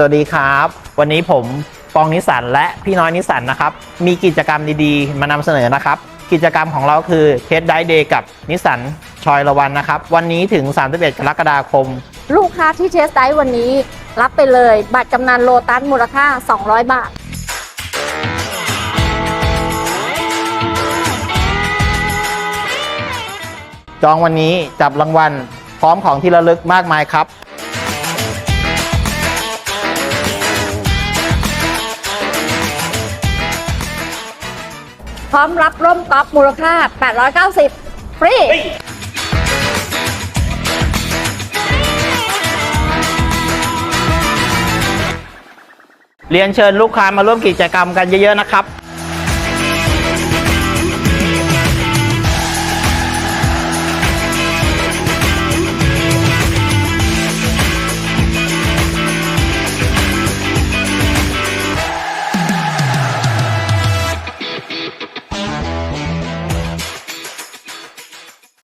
สวัสดีครับ วันนี้ผมปองนิสสันและพี่น้อยนิสสันนะครับ มีกิจกรรมดีๆ มานำเสนอนะครับ กิจกรรมของเราคือเทสไดเดย์กับนิสสันชอยละวันนะครับ วันนี้ถึง 31 กรกฎาคม ลูกค้าที่เทสไดรฟ์วันนี้ รับไปเลย บัตรกำนันโลตัสมูลค่า 200 บาทจองวันนี้จับรางวัลพร้อมของที่ระลึกมากมายครับ พร้อมรับร่มกอล์ฟมูลค่า 890 ฟรี เรียนเชิญลูกค้ามาร่วมกิจกรรมกันเยอะๆนะครับ